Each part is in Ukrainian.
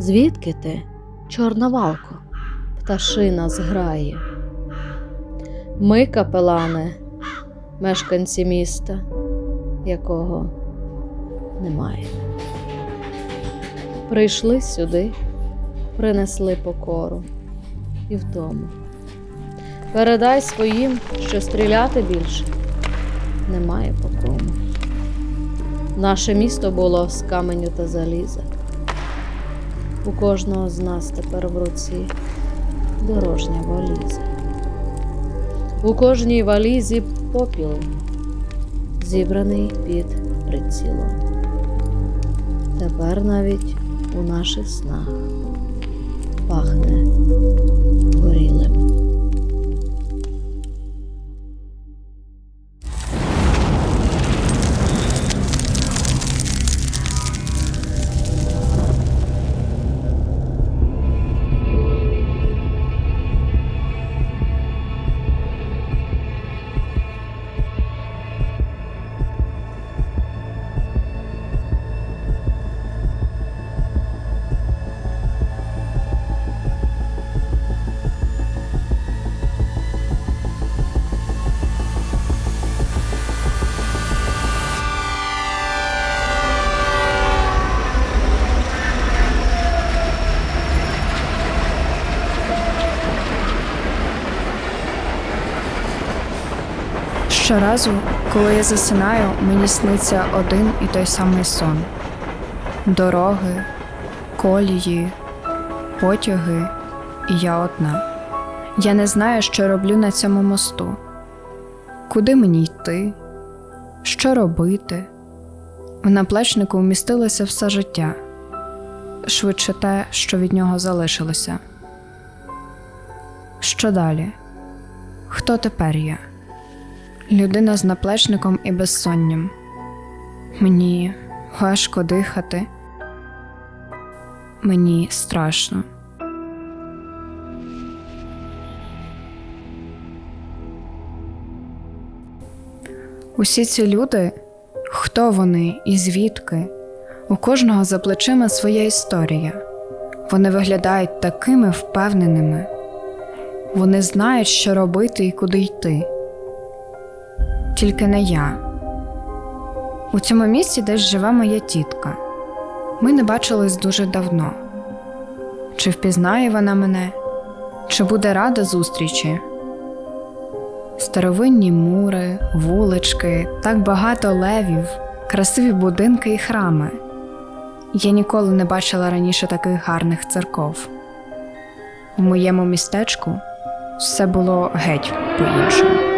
Звідки ти, чорна валко, пташина зграє? Ми, капелани, мешканці міста, якого немає. Прийшли сюди, принесли покору і вдому. Передай своїм, що стріляти більше немає по кому. Наше місто було з каменю та заліза. У кожного з нас тепер в руці дорожня валіза. У кожній валізі попіл, зібраний під прицілом. Тепер навіть у наших снах пахне горілим. Щоразу, коли я засинаю, мені сниться один і той самий сон: дороги, колії, потяги, і я одна. Я не знаю, що роблю на цьому мосту. Куди мені йти? Що робити? В наплечнику вмістилося все життя, швидше те, що від нього залишилося. Що далі? Хто тепер я? Людина з наплечником і безсонням. Мені важко дихати. Мені страшно. Усі ці люди, хто вони і звідки? У кожного за плечима своя історія. Вони виглядають такими впевненими. Вони знають, що робити і куди йти тільки не я. У цьому місці десь живе моя тітка. Ми не бачились дуже давно. Чи впізнає вона мене, чи буде рада зустрічі? Старовинні мури, вулички, так багато левів, красиві будинки і храми. Я ніколи не бачила раніше таких гарних церков. У моєму містечку все було геть по-іншому.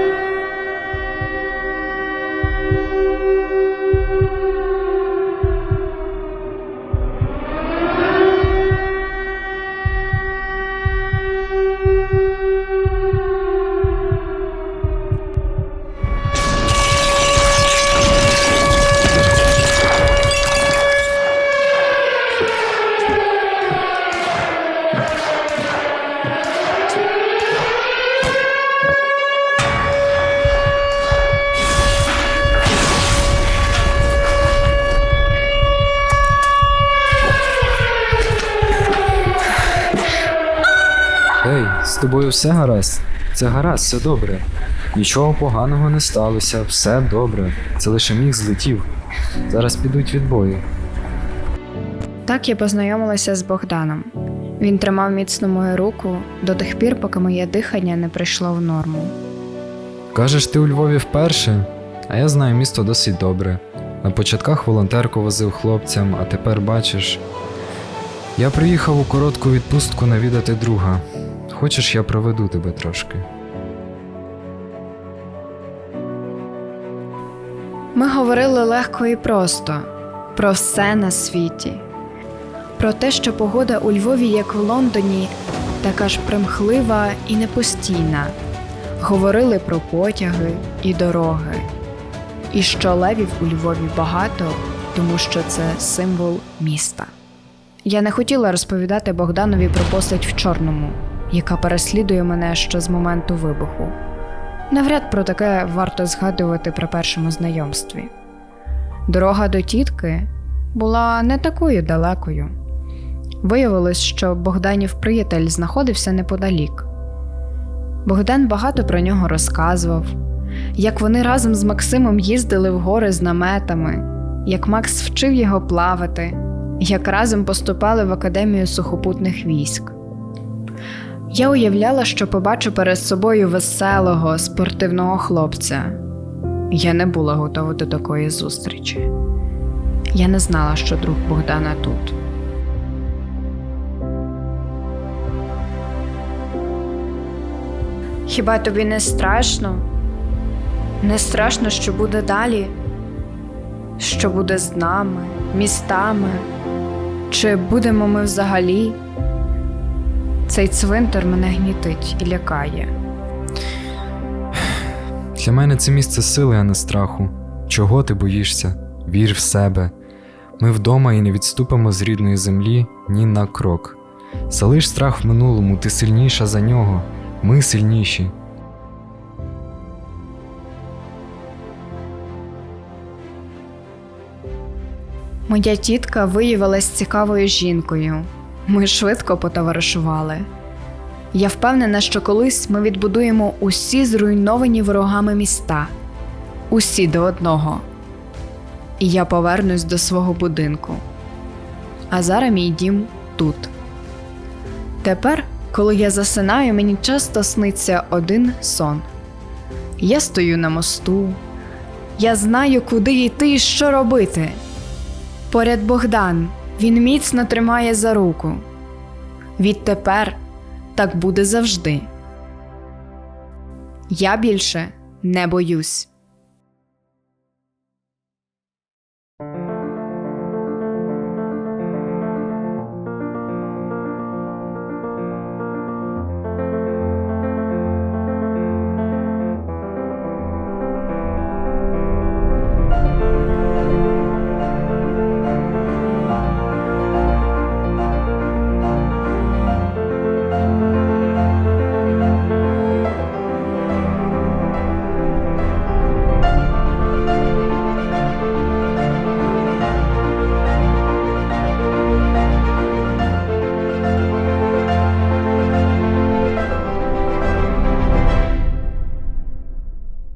Ей, з тобою все гаразд? Це гаразд, все добре. Нічого поганого не сталося, все добре. Це лише міг злетів. Зараз підуть відбої. Так я познайомилася з Богданом. Він тримав міцно мою руку до тих пір, поки моє дихання не прийшло в норму. Кажеш, ти у Львові вперше? А я знаю місто досить добре. На початках волонтерку возив хлопцям, а тепер бачиш. Я приїхав у коротку відпустку навідати друга. Хочеш, я проведу тебе трошки. Ми говорили легко і просто про все на світі, про те, що погода у Львові, як в Лондоні, така ж примхлива і непостійна. Говорили про потяги і дороги, і що левів у Львові багато, тому що це символ міста. Я не хотіла розповідати Богданові про постать в чорному, яка переслідує мене ще з моменту вибуху. Навряд про таке варто згадувати при першому знайомстві. Дорога до тітки була не такою далекою, Виявилось, що Богданів приятель знаходився неподалік. Богдан багато про нього розказував, як вони разом з Максимом їздили в гори з наметами, як Макс вчив його плавати, як разом поступали в академію сухопутних військ. Я уявляла, що побачу перед собою веселого, спортивного хлопця. Я не була готова до такої зустрічі. Я не знала, що друг Богдана тут. Хіба тобі не страшно? Не страшно, що буде далі? Що буде з нами, містами? Чи будемо ми взагалі? Цей цвинтар мене гнітить і лякає. Для мене це місце сили, а не страху. Чого ти боїшся? Вір в себе. Ми вдома і не відступимо з рідної землі ні на крок. Залиш страх в минулому, ти сильніша за нього. Ми сильніші. Моя тітка виявилась цікавою жінкою. Ми швидко потоваришували. Я впевнена, що колись ми відбудуємо усі зруйновані ворогами міста, усі до одного. І я повернусь до свого будинку. А зараз мій дім тут. Тепер, коли я засинаю, мені часто сниться один сон. Я стою на мосту, я знаю, куди йти і що робити. Поряд Богдан, він міцно тримає за руку. Відтепер так буде завжди. Я більше не боюсь.